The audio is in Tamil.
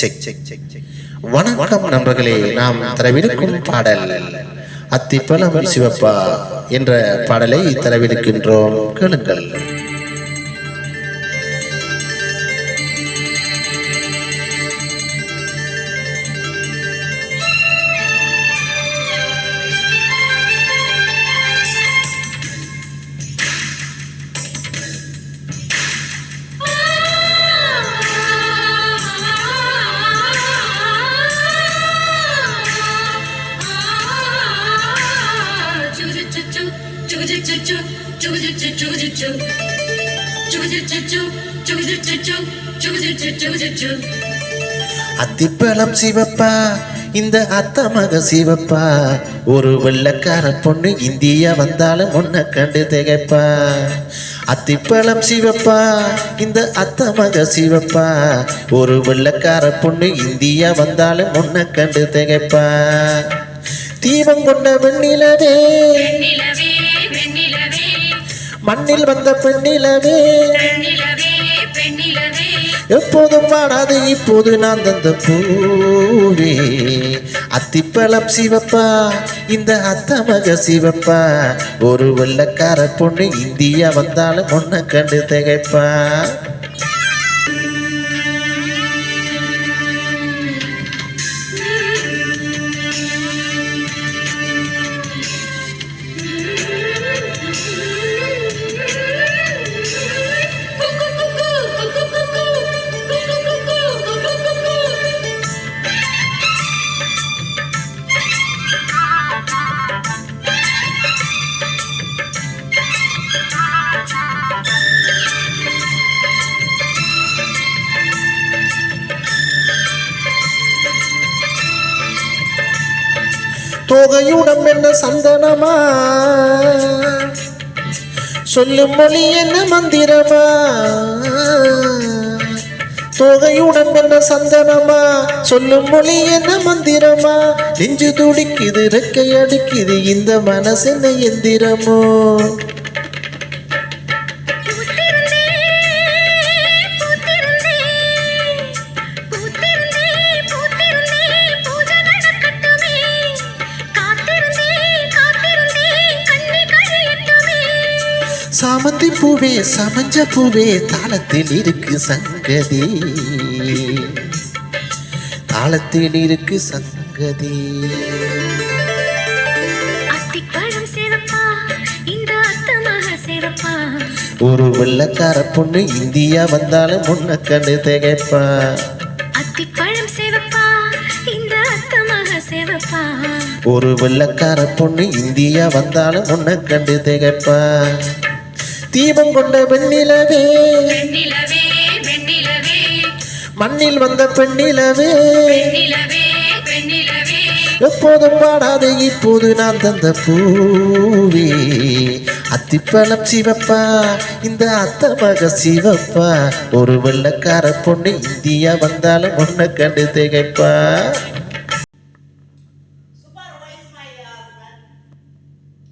செக் செக் செக் செக் வணக்கம் நண்பர்களே நாம் தரவிருக்கும் பாடல். அத்திப்பழம் சிவப்பா என்ற பாடலை தரவிருக்கின்றோம் கேளுங்கள். அத்திப்பழம் சிவப்பா இந்த அத்த மக சிவப்பா. ஒரு வெள்ளக்கார பொண்ணு இந்தியா வந்தாலும் உன்னை கண்டு திகைப்பா. அத்திப்பழம் சிவப்பா இந்த அத்த மக சிவப்பா. ஒரு வெள்ளக்கார பொண்ணு இந்தியா வந்தாலும் உன்னை கண்டு திகைப்பா. தீபம் கொண்ட வெண்ணிலவே வெண்ணிலவே மண்ணில் வந்த பெண்ணிலவே எப்போதும் வாடாது இப்போது நான் தந்த பூவே. அத்திப்பழம் சிவப்பா இந்த அத்தமக சிவப்பா. ஒரு வெள்ளக்கார பொண்ணு இந்தியா வந்தாலும் ஒன்ன கண்டு திகைப்பா. தோகையுடம் என்ன சந்தனமா? சொல்லும் மொழி என்ன மந்திரமா? தோகையுடன் என்ன சந்தனமா? சொல்லும் மொழி என்ன மந்திரமா? நெஞ்சு துடிக்குது ரெக்கை அடிக்குது இந்த மனசு என்ன எந்திரமோ? சாமந்தி பூவே சமஞ்ச பூவே தாளத்தில் இருக்கு சங்கதி. தாளத்தில் இருக்கு சங்கதி. ஒரு வெள்ளக்கார பொண்ணு இந்தியா வந்தாலும் முன்ன கண்டு திகைப்பா அத்திப்பழம் சிவப்பா இந்த அத்தமாக சிவப்பா ஒரு வெள்ளக்கார பொண்ணு இந்தியா வந்தாலும் முன்ன கண்டு திகைப்பா தீபம் கொண்ட வெண்ணிலவே. மண்ணில் வந்த பெண்ணிலவே. எப்போதும் பாடாது இப்போது நான் தந்த பூவே. அத்திப்பழம் சிவப்பா இந்த அத்த மக சிவப்பா. ஒரு வெள்ளக்கார பொண்ணு இந்தியா வந்தாலும் ஒன்ன கண்டு திகைப்பா.